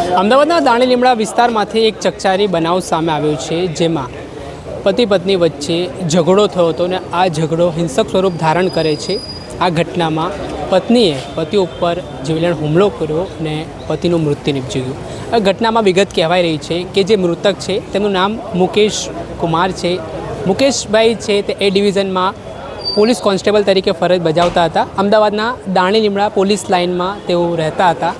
અમદાવાદના દાણી લીમડા વિસ્તારમાંથી એક ચકચારી બનાવ સામે આવ્યો છે, જેમાં પતિ પત્ની વચ્ચે ઝઘડો થયો હતો અને આ ઝઘડો હિંસક સ્વરૂપ ધારણ કરે છે. આ ઘટનામાં પત્નીએ પતિ ઉપર જીવલેણ હુમલો કર્યો અને પતિનું મૃત્યુ નિપજ્યું. આ ઘટનામાં વિગત કહેવાઈ રહી છે કે જે મૃતક છે, તેમનું નામ મુકેશ કુમાર છે. મુકેશભાઈ છે તે એ ડિવિઝનમાં પોલીસ કોન્સ્ટેબલ તરીકે ફરજ બજાવતા હતા. અમદાવાદના દાણી લીમડા પોલીસ લાઇનમાં તેઓ રહેતા હતા.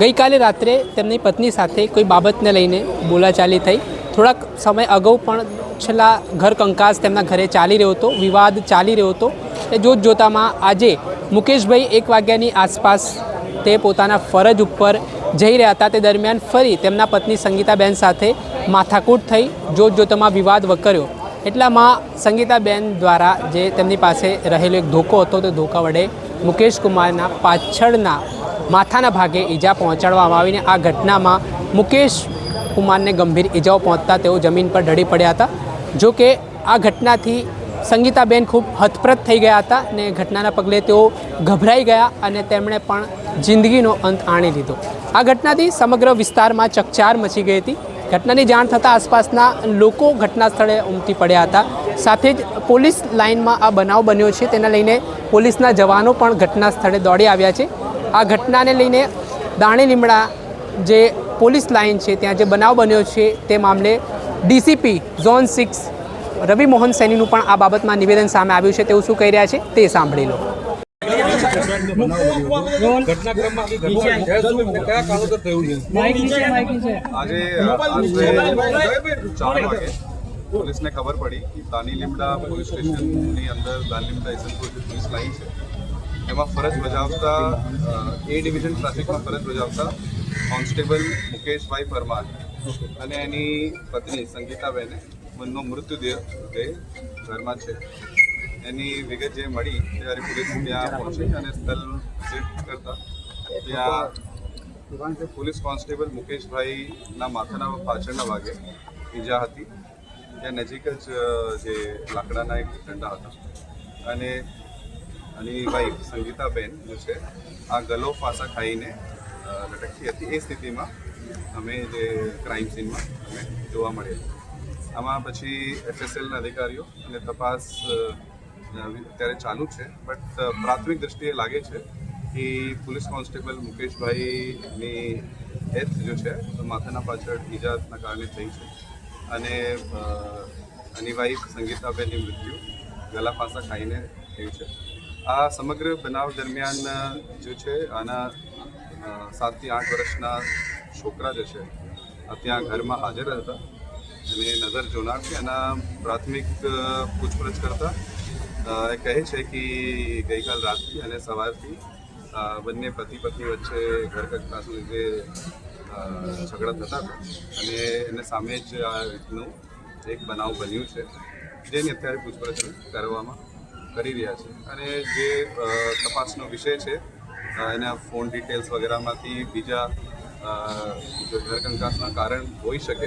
ગઈકાલે રાત્રે તેમની પત્ની સાથે કોઈ બાબતને લઈને બોલાચાલી થઈ. થોડાક સમય અગાઉ પણ છેલ્લા ઘર કંકાસ તેમના ઘરે ચાલી રહ્યો હતો, વિવાદ ચાલી રહ્યો હતો. એ જોત જોતામાં આજે મુકેશભાઈ એક વાગ્યાની આસપાસ તે પોતાના ફરજ ઉપર જઈ રહ્યા હતા. તે દરમિયાન ફરી તેમના પત્ની સંગીતાબેન સાથે માથાકૂટ થઈ જોત જોતામાં વિવાદ વકર્યો. એટલામાં સંગીતાબેન દ્વારા જે તેમની પાસે રહેલો એક ધોકો હતો, તે ધોકા વડે મુકેશ કુમારના પાછળના માથાના ભાગે ઈજા પહોંચાડવામાં આવીને આ ઘટનામાં મુકેશ કુમારને ગંભીર ઈજાઓ પહોંચતા તેઓ જમીન પર ઢળી પડ્યા હતા. જો કે આ ઘટનાથી સંગીતાબેન ખૂબ હતપ્રત થઈ ગયા હતા ને ઘટનાના પગલે તેઓ ગભરાઈ ગયા અને તેમણે પણ જિંદગીનો અંત આણી લીધો. આ ઘટનાથી સમગ્ર વિસ્તારમાં ચકચાર મચી ગઈ હતી. ઘટનાની જાણ થતાં આસપાસના લોકો ઘટના સ્થળે ઉમટી પડ્યા હતા. સાથે જ પોલીસ લાઇનમાં આ બનાવ બન્યો છે. તેને લઈને પોલીસના જવાનો પણ ઘટના સ્થળે દોડી આવ્યા છે. આ ઘટનાને લઈને દાણી લીમડા જે પોલીસ લાઇન છે, ત્યાં જે બનાવ બન્યો છે તે મામલે DCP zone six Ravi Mohan સૈનીનું પણ આ બાબતમાં નિવેદન સામે આવ્યું છે તેવું શું કહી રહ્યા છે તે સાંભળી લો. આજે પોલીસને ખબર પડી કે દાની લીમડા પોલીસ સ્ટેશનની અંદર દાની લીમડા ઇસનપુર પોલીસ લાઈન છે. એમાં ફરજ બજાવતા એ ડિવિઝન ટ્રાફિકમાં ફરજ બજાવતા કોન્સ્ટેબલ મુકેશભાઈ પરમાર અને એની પત્ની સંગીતાબેને મનનો મૃત્યુદેહ તે ઘરમાં છે. એની વિગત જે મળી ત્યારે પોલીસ ત્યાં પહોંચી અને સ્થળ વિઝિટ કરતા ત્યાં પોલીસ કોન્સ્ટેબલ મુકેશભાઈના માથાના પાછળના ભાગે ઈજા હતી. ત્યાં નજીક જ જે લાકડાના એક દંડા હતા. અને આની વાઈફ સંગીતાબેન, જે છે, આ ગલો ફાંસા ખાઈને લટકતી હતી. એ સ્થિતિમાં અમે જે ક્રાઇમ સીનમાં અમે જોવા મળેલા આમાં પછી એફએસએલના અધિકારીઓ અને તપાસ અત્યારે ચાલુ છે બટ પ્રાથમિક દ્રષ્ટિએ લાગે છે કે પોલીસ કોન્સ્ટેબલ મુકેશભાઈની ડેથ જો છે માથાના પાછળ ઈજાના કારણે થઈ છે. અને એની વાઈફ સંગીતાબેનની મૃત્યુ ગલા પાસા ખાઈને થયું છે. આ સમગ્ર બનાવ દરમિયાન જે છે આના સાતથી આઠ વર્ષના છોકરા જે છે ત્યાં ઘરમાં હાજર હતા અને નજર જોનાર છે. એના પ્રાથમિક પૂછપરછ કરતા કહે છે કે ગઈકાલ રાતથી અને સવારથી બંને પતિ પત્ની વચ્ચે ઘર કચકાસને લીધે અ, ઝઘડા થતા હતા અને એને સામે જ આ રીતનું એક બનાવ બન્યું છે જેની અત્યારે પૂછપરછ કરવામાં કરી રહ્યા છે. અને જે તપાસનો વિષય છે એના ફોન ડિટેલ્સ વગેરેમાંથી બીજા જો ઘર કંકાસના કારણ હોઈ શકે,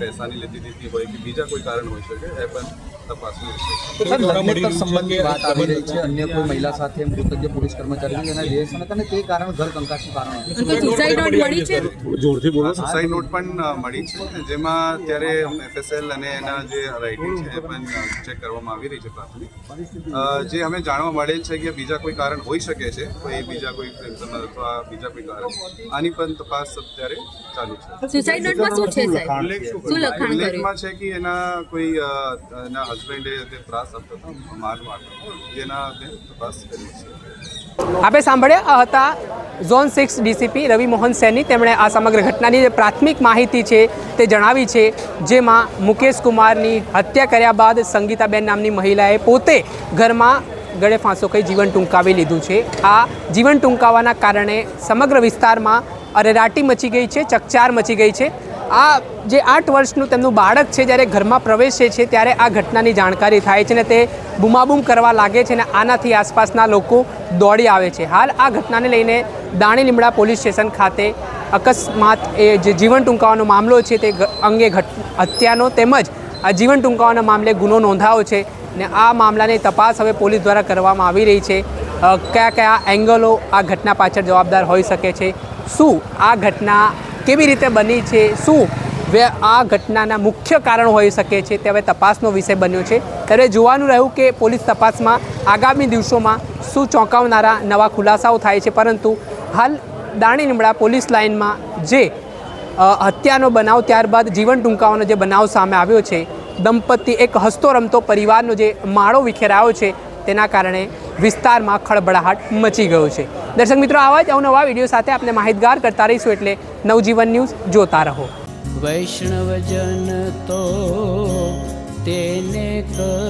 પૈસાની લીધી દીધી હોય કે બીજા કોઈ કારણ હોઈ શકે, એ પણ તપાસનો વિષય છે સર લગ્નેતર સંબંધની વાત આવી રહી છે. અન્ય કોઈ મહિલા સાથે મૃતક જે પોલીસ કર્મચારી એના દેહ છે અને તે કારણ ઘર કંકાસનું કારણ હતું. કોઈ સુસાઇડ નોટ મળી છે? સુસાઇડ નોટ પણ મળી છે જેમાં અત્યારે એફએસએલ અને એના જે રાઇટિંગ છે એ પણ ચેક કરવામાં આવી રહી છે પ્રાથમિક. જે અમે જાણવા મળે છે કે બીજા કોઈ કારણ હોઈ શકે છે કોઈ બીજા કોઈ અથવા બીજા કોઈ કારણ. આની પણ તપાસ અત્યારે ચાલુ છે. સુસાઇડ નોટમાં શું છે સાહેબ? શું લખાણ કર્યું? છે કે એના કોઈ એના હસબન્ડે તે ત્રાસ આપતો હતો, માર મારતો જેના તે તપાસ કરી છે. આપણે સાંભળ્યા હતા zone six DCP Ravi Mohan Saini. તેમણે આ સમગ્ર ઘટનાની જે પ્રાથમિક માહિતી છે તે જણાવી છે, જેમાં મુકેશ કુમારની હત્યા કર્યા બાદ સંગીતાબેન નામની મહિલાએ પોતે ઘરમાં ગળે ફાંસો કહી જીવન ટૂંકાવી લીધું છે. આ જીવન ટૂંકાવાના કારણે સમગ્ર વિસ્તારમાં અરેરાટી મચી ગઈ છે, ચકચાર મચી ગઈ છે. આ જે આઠ વર્ષનું તેમનું બાળક છે જ્યારે ઘરમાં પ્રવેશે છે ત્યારે આ ઘટનાની જાણકારી થાય છે ને તે બૂમાબૂમ કરવા લાગે છે ને આનાથી આસપાસના લોકો દોડી આવે છે. હાલ આ ઘટનાને લઈને દાણી લીમડા પોલીસ સ્ટેશન ખાતે અકસ્માત એ જે જીવન ટૂંકાવાનો મામલો છે તે અંગે હત્યાનો તેમજ આ જીવન ટૂંકાવાના મામલે ગુનો નોંધાયો છે ને આ મામલાની તપાસ હવે પોલીસ દ્વારા કરવામાં આવી રહી છે. કયા કયા એંગલો આ ઘટના પાછળ જવાબદાર હોઈ શકે છે? શું આ ઘટના કેવી રીતે બની છે, શું વે આ ઘટનાના મુખ્ય કારણ હોઈ શકે છે તે હવે તપાસનો વિષય બન્યો છે. ત્યારે જોવાનું રહ્યું કે પોલીસ તપાસમાં આગામી દિવસોમાં શું ચોંકાવનારા નવા ખુલાસાઓ થાય છે. પરંતુ હાલ દાણી લીમડા પોલીસ લાઇનમાં જે હત્યાનો બનાવ ત્યારબાદ જીવન ટૂંકાવાનો જે બનાવ સામે આવ્યો છે, દંપતી એક હસતો રમતો પરિવારનો જે માળો વિખેરાયો છે તેના કારણે વિસ્તારમાં ખળબળાહટ મચી ગયો છે. દર્શક મિત્રો, આવા જ અવનવા વીડિયો સાથે આપણે માહિતગાર કરતા રહીશું એટલે નવજીવન ન્યૂઝ જોતા રહો. વૈષ્ણવજન તો તેને કહીએ